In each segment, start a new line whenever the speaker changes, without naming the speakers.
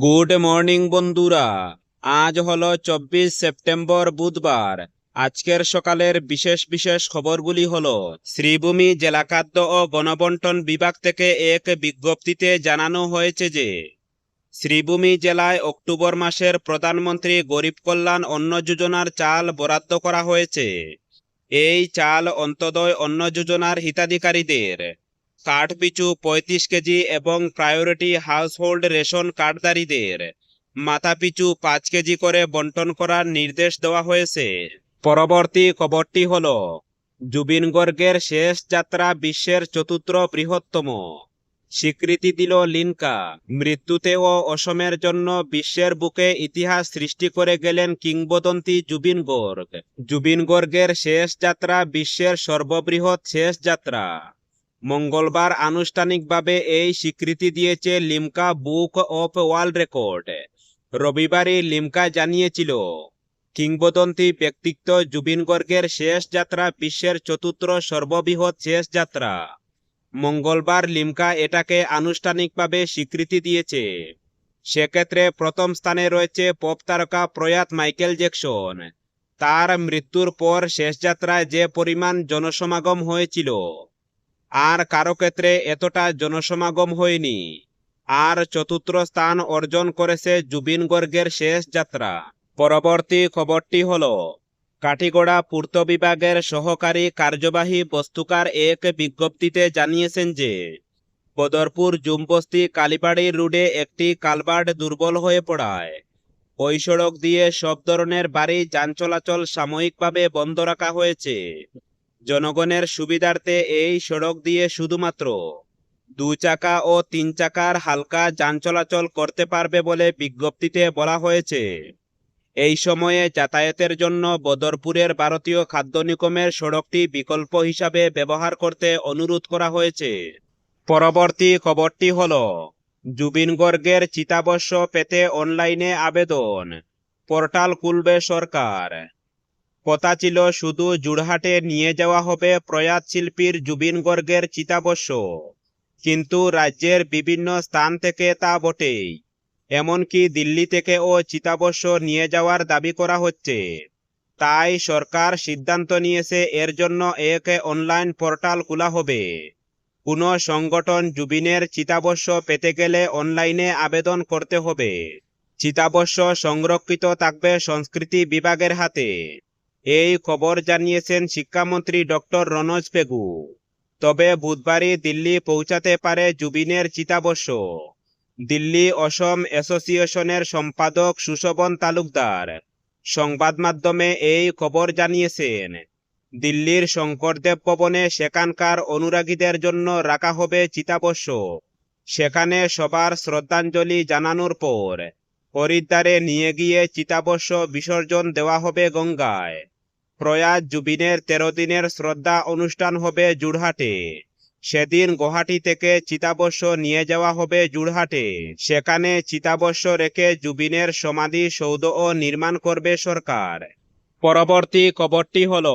Good morning বন্ধুরা। আজ হলো চব্বিশ সেপ্টেম্বর বুধবার। আজকের সকালের বিশেষ বিশেষ খবরগুলি হল, শ্রীভূমি জেলা খাদ্য ও গণবন্টন বিভাগ থেকে এক বিজ্ঞপ্তিতে জানানো হয়েছে যে, শ্রীভূমি জেলায় অক্টোবর মাসের প্রধানমন্ত্রী গরিব কল্যাণ অন্ন যোজনার চাল বরাদ্দ করা হয়েছে। এই চাল অন্তদয় অন্ন যোজনার হিতাধিকারীদের কার্ড পিছু পঁয়ত্রিশ কেজি এবং প্রায়োরিটি হাউসহোল্ড রেশন কার্ডধারীদের মাথা পিছু পাঁচ কেজি করে বন্টন করার নির্দেশ দেওয়া হয়েছে। পরবর্তী খবরটি হল, জুবিন গর্গের শেষ যাত্রা বিশ্বের চতুর্থ বৃহত্তম। স্বীকৃতি দিল লিনকা। মৃত্যুতেও অসমের জন্য বিশ্বের বুকে ইতিহাস সৃষ্টি করে গেলেন কিংবদন্তি জুবিন গর্গ। জুবিন গর্গের শেষ যাত্রা বিশ্বের সর্ববৃহৎ শেষ যাত্রা। মঙ্গলবার আনুষ্ঠানিকভাবে এই স্বীকৃতি দিয়েছে Limca book of world record. রবিবারই Limca জানিয়েছিল, কিংবদন্তি ব্যক্তিত্ব জুবিন গর্গের শেষ যাত্রা বিশ্বের চতুর্থ সর্ববৃহৎ শেষ যাত্রা। মঙ্গলবার লিমকা এটাকে আনুষ্ঠানিকভাবে স্বীকৃতি দিয়েছে। সেক্ষেত্রে প্রথম স্থানে রয়েছে পপ তারকা প্রয়াত মাইকেল জ্যাকসন। তার মৃত্যুর পর শেষ যাত্রায় যে পরিমাণ জনসমাগম হয়েছিল আর কারও ক্ষেত্রে এতটা জনসমাগম হয়নি। আর চতুর্থ স্থান অর্জন করেছে জুবিন গর্গের শেষ যাত্রা। পরবর্তী খবরটি হল কাটিগড়া পূর্ত বিভাগের সহকারী কার্যবাহী বস্তুকার এক বিজ্ঞপ্তিতে জানিয়েছেন যে, বদরপুর জুমবস্তি কালীবাড়ি রোডে একটি কালভার্ট দুর্বল হয়ে পড়ায়। ওই সড়ক দিয়ে সব ধরনের বাড়ি যান চলাচল সাময়িকভাবে বন্ধ রাখা হয়েছে। জনগণের সুবিধার্থে এই সড়ক দিয়ে শুধুমাত্র দু চাকা ও তিন চাকার হালকা যান চলাচল করতে পারবে বলে বিজ্ঞপ্তিতে বলা হয়েছে। এই সময়ে যাতায়াতের জন্য বদরপুরের ভারতীয় খাদ্য নিগমের সড়কটি বিকল্প হিসাবে ব্যবহার করতে অনুরোধ করা হয়েছে। পরবর্তী খবরটি হল, জুবিন গর্গের চিতাবশ্য পেতে অনলাইনে আবেদন। পোর্টাল খুলবে সরকার। কথা ছিল, শুধু জুড়হাটে নিয়ে যাওয়া হবে প্রয়াত শিল্পীর জুবিন গর্গের চিতাবশ্য কিন্তু রাজ্যের বিভিন্ন স্থান থেকে তা বটেই। এমনকি দিল্লি থেকেও চিতাবশ্য নিয়ে যাওয়ার দাবি করা হচ্ছে। তাই সরকার সিদ্ধান্ত নিয়েছে, এর জন্য এক অনলাইন পোর্টাল খোলা হবে। কোনো সংগঠন জুবিনের চিতাবশ্য পেতে গেলে অনলাইনে আবেদন করতে হবে। চিতাবশ্য সংরক্ষিত থাকবে সংস্কৃতি বিভাগের হাতে। এই খবর জানিয়েছেন শিক্ষামন্ত্রী ডক্টর রনোজ পেগু তবে বুধবারই দিল্লি পৌঁছাতে পারে জুবিনের চিতাবশ্য দিল্লি অসম অ্যাসোসিয়েশনের সম্পাদক সুশোভন তালুকদার সংবাদ মাধ্যমে এই খবর জানিয়েছেন, দিল্লির শঙ্করদেব ভবনে সেখানকার অনুরাগীদের জন্য রাখা হবে চিতাবশ্য সেখানে সবার শ্রদ্ধাঞ্জলি জানানোর পর হরিদ্বারে নিয়ে গিয়ে চিতাবশ্য বিসর্জন দেওয়া হবে গঙ্গায়। প্রয়াত জুবিনের তেরো দিনের শ্রদ্ধা অনুষ্ঠান হবে জুড়হাটে। সেদিন গুয়াহাটি থেকে চিতাবশ্য নিয়ে যাওয়া হবে জুড়হাটে। সেখানে চিতাবশ্য রেখে জুবিনের সমাধি সৌধও নির্মাণ করবে সরকার। পরবর্তী খবরটি হল,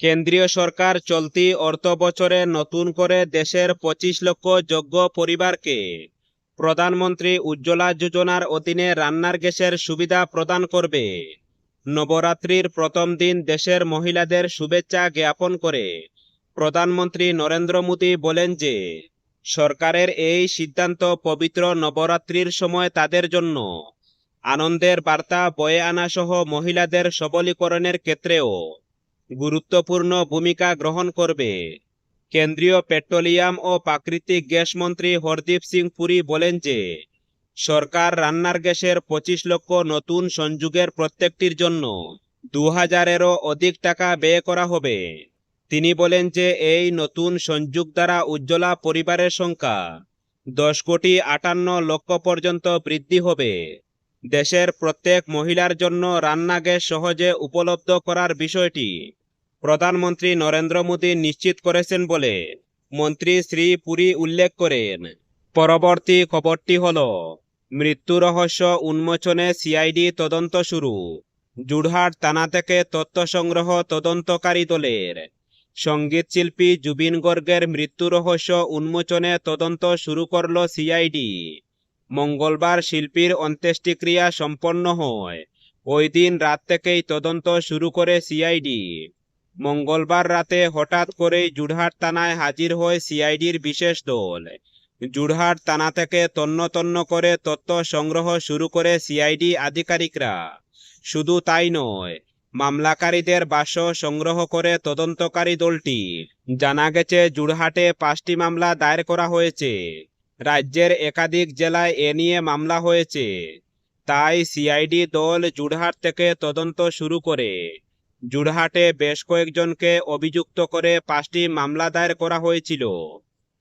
কেন্দ্রীয় সরকার চলতি অর্থ বছরে নতুন করে দেশের পঁচিশ লক্ষ যোগ্য পরিবারকে প্রধানমন্ত্রী উজ্জ্বলা যোজনার অধীনে রান্নার গ্যাসের সুবিধা প্রদান করবে। নবরাত্রির প্রথম দিন দেশের মহিলাদের শুভেচ্ছা জ্ঞাপন করে। প্রধানমন্ত্রী নরেন্দ্র মোদী বলেন যে, সরকারের এই সিদ্ধান্ত পবিত্র নবরাত্রির সময় তাদের জন্য। আনন্দের বার্তা বয়ে আনা সহ মহিলাদের সবলীকরণের ক্ষেত্রেও গুরুত্বপূর্ণ ভূমিকা গ্রহণ করবে। কেন্দ্রীয় পেট্রোলিয়াম ও প্রাকৃতিক গ্যাস মন্ত্রী হরদীপ সিং পুরী বলেন যে, সরকার রান্নার গ্যাসের পঁচিশ লক্ষ নতুন সংযোগের প্রত্যেকটির জন্য দু হাজারেরও অধিক টাকা ব্যয় করা হবে। তিনি বলেন যে, এই নতুন সংযোগ দ্বারা উজ্জ্বলা পরিবারের সংখ্যা দশ কোটি আটান্ন লক্ষ পর্যন্ত বৃদ্ধি হবে। দেশের প্রত্যেক মহিলার জন্য রান্না গ্যাস সহজে উপলব্ধ করার বিষয়টি প্রধানমন্ত্রী নরেন্দ্র মোদী নিশ্চিত করেছেন বলে মন্ত্রী শ্রী পুরী উল্লেখ করেন। পরবর্তী খবরটি হল, মৃত্যু রহস্য উন্মোচনে সিআইডি তদন্ত শুরু। জুড়হাট থানা থেকে তথ্য সংগ্রহ তদন্তকারী দলের সংগীত শিল্পী জুবিন গর্গের মৃত্যু রহস্য উন্মোচনে তদন্ত শুরু করল সিআইডি। মঙ্গলবার শিল্পীর অন্ত্যেষ্টিক্রিয়া সম্পন্ন হয়। ওই দিন রাত থেকেই তদন্ত শুরু করে সিআইডি। মঙ্গলবার রাতে হঠাৎ করেই জুড়হাট থানায় হাজির হয় সিআইডির বিশেষ দল। জুড়হাট থানা থেকে তন্ন তন্ন করে তথ্য সংগ্রহ শুরু করে সিআইডি আধিকারিকরা। শুধু তাই নয়, মামলাকারীদের বাস সংগ্রহ করে তদন্তকারী দলটি। জানা গেছে, জুড়হাটে পাঁচটি মামলা দায়ের করা হয়েছে। রাজ্যের একাধিক জেলায় এ নিয়ে মামলা হয়েছে। তাই সিআইডি দল জুড়হাট থেকে তদন্ত শুরু করে। জুড়হাটে বেশ কয়েকজনকে অভিযুক্ত করে পাঁচটি মামলা দায়ের করা হয়েছিল।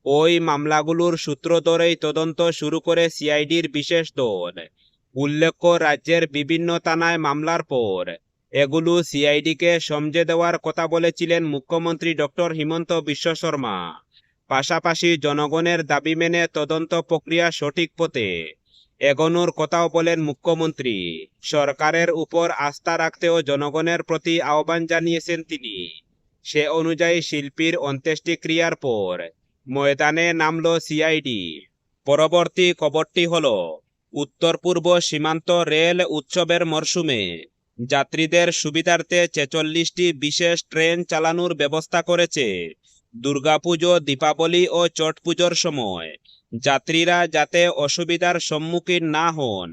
ওই মামলাগুলোর সূত্র ধরেই তদন্ত শুরু করে সিআইডির বিশেষ দল। উল্লেখ্য, রাজ্যের বিভিন্ন থানায় মামলার পর এগুলো সিআইডিকে সমঝে দেওয়ার কথা বলেছিলেন মুখ্যমন্ত্রী ডক্টর হিমন্ত বিশ্ব শর্মা। পাশাপাশি জনগণের দাবি মেনে তদন্ত প্রক্রিয়া সঠিক পথে এগোনোর কথাও বলেন মুখ্যমন্ত্রী। সরকারের উপর আস্থা রাখতেও জনগণের প্রতি আহ্বান জানিয়েছেন তিনি। সে অনুযায়ী শিল্পীর অন্ত্যেষ্টিক্রিয়ার পর ময়দানে নামল সিআইডি। পরবর্তী খবরটি হল উত্তর পূর্ব সীমান্ত রেল উৎসবের মরশুমে যাত্রীদের সুবিধার্থে ছেচল্লিশটি বিশেষ ট্রেন চালানোর ব্যবস্থা করেছে দুর্গাপুজো, দীপাবলি ও ছট পুজোর সময়। যাত্রীরা যাতে অসুবিধার সম্মুখীন না হন,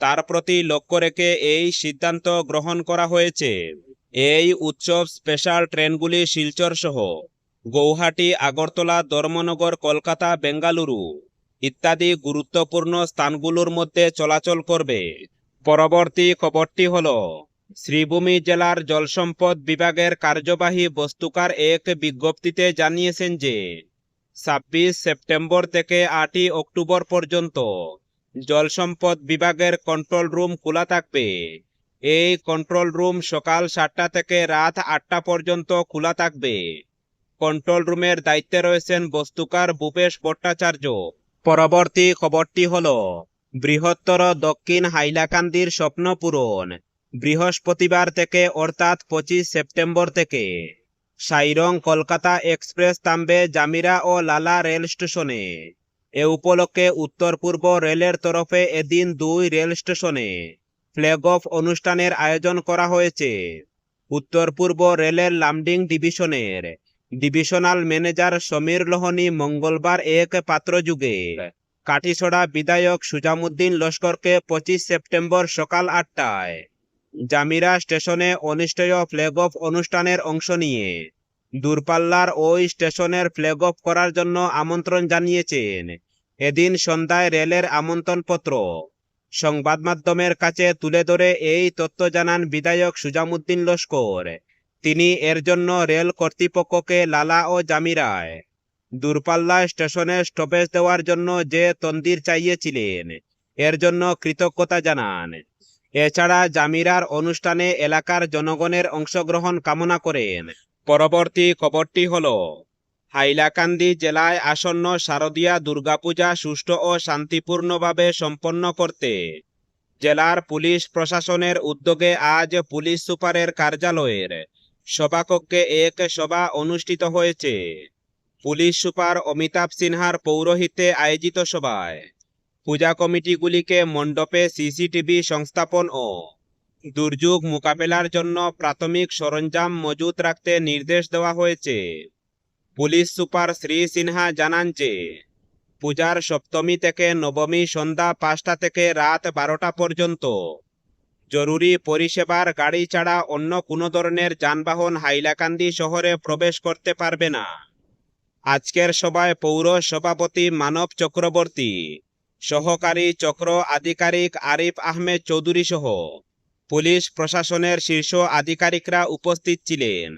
তার প্রতি লক্ষ্য রেখে এই সিদ্ধান্ত গ্রহণ করা হয়েছে। এই উৎসব স্পেশাল ট্রেনগুলি শিলচর সহ গৌহাটি, আগরতলা, ধর্মনগর, কলকাতা, বেঙ্গালুরু ইত্যাদি গুরুত্বপূর্ণ স্থানগুলোর মধ্যে চলাচল করবে। পরবর্তী খবরটি হল, শ্রীভূমি জেলার জলসম্পদ বিভাগের কার্যবাহী বস্তুকার এক বিজ্ঞপ্তিতে জানিয়েছেন যে ছাব্বিশ সেপ্টেম্বর থেকে আটই অক্টোবর পর্যন্ত জলসম্পদ বিভাগের কন্ট্রোল রুম খোলা থাকবে। এই কন্ট্রোল রুম সকাল সাতটা থেকে রাত আটটা পর্যন্ত খোলা থাকবে। কন্ট্রোল রুমের দায়িত্বে রয়েছেন বস্তুকার ভূপেশ ভট্টাচার্য। পরবর্তী খবরটি হল, বৃহত্তর দক্ষিণ হাইলাকান্দির স্বপ্ন পূরণ। বৃহস্পতিবার থেকে অর্থাৎ পঁচিশ সেপ্টেম্বর থেকে। সাইরং কলকাতা এক্সপ্রেস থামবে জামিরা ও লালা রেল স্টেশনে। এ উপলক্ষে উত্তর পূর্ব রেলের তরফে এদিন দুই রেল স্টেশনে ফ্ল্যাগ অফ অনুষ্ঠানের আয়োজন করা হয়েছে। উত্তর পূর্ব রেলের লামডিং ডিভিশনের ডিভিশনাল ম্যানেজার সমীর লোহনী মঙ্গলবার এক পাত্রযুগে কাটিছড়া বিধায়ক সুজামুদ্দিন লস্করকে পঁচিশ সেপ্টেম্বর সকাল আটটায় জামিরা স্টেশনে অনিষ্টয় ফ্ল্যাগ অফ অনুষ্ঠানের অংশ নিয়ে। দূরপাল্লার ওই স্টেশনের ফ্ল্যাগ অফ করার জন্য আমন্ত্রণ জানিয়েছেন। এদিন সন্ধ্যায় রেলের আমন্ত্রণপত্র। সংবাদ মাধ্যমের কাছে তুলে ধরে এই তথ্য জানান বিধায়ক সুজামুদ্দিন লস্কর। তিনি এর জন্য রেল কর্তৃপক্ষকে লালা ও জামিরায়। দূরপাল্লা স্টেশনে স্টপেজ দেওয়ার জন্য যে তন্দির চাইয়েছিলেন, এর জন্য কৃতজ্ঞতা জানান। এছাড়া জামিরার অনুষ্ঠানে এলাকার জনগণের অংশগ্রহণ কামনা করেন। পরবর্তী খবরটি হল, হাইলাকান্দি জেলায় আসন্ন শারদীয়া দুর্গাপূজা সুষ্ঠু ও শান্তিপূর্ণভাবে সম্পন্ন করতে জেলার পুলিশ প্রশাসনের উদ্যোগে আজ পুলিশ সুপারের কার্যালয়ের সভাকক্ষে এক সভা অনুষ্ঠিত হয়েছে। পুলিশ সুপার অমিতাভ সিনহার পৌরোহিত্যে আয়োজিত সভায় পূজা কমিটিগুলিকে মণ্ডপে সিসিটিভি সংস্থাপন ও দুর্যোগ মোকাবেলার জন্য প্রাথমিক সরঞ্জাম মজুত রাখতে নির্দেশ দেওয়া হয়েছে। পুলিশ সুপার শ্রী সিনহা জানান যে, পূজার সপ্তমী থেকে নবমী সন্ধ্যা পাঁচটা থেকে রাত বারোটা পর্যন্ত জরুরি পরিষেবার গাড়ি ছাড়া অন্য কোনো ধরনের যানবাহন হাইলাকান্দি শহরে প্রবেশ করতে পারবে না। আজকের সভায় পৌর সভাপতি মানব চক্রবর্তী সহকারী চক্র আধিকারিক আরিফ আহমেদ চৌধুরীসহ পুলিশ প্রশাসনের শীর্ষ আধিকারিকরা উপস্থিত ছিলেন।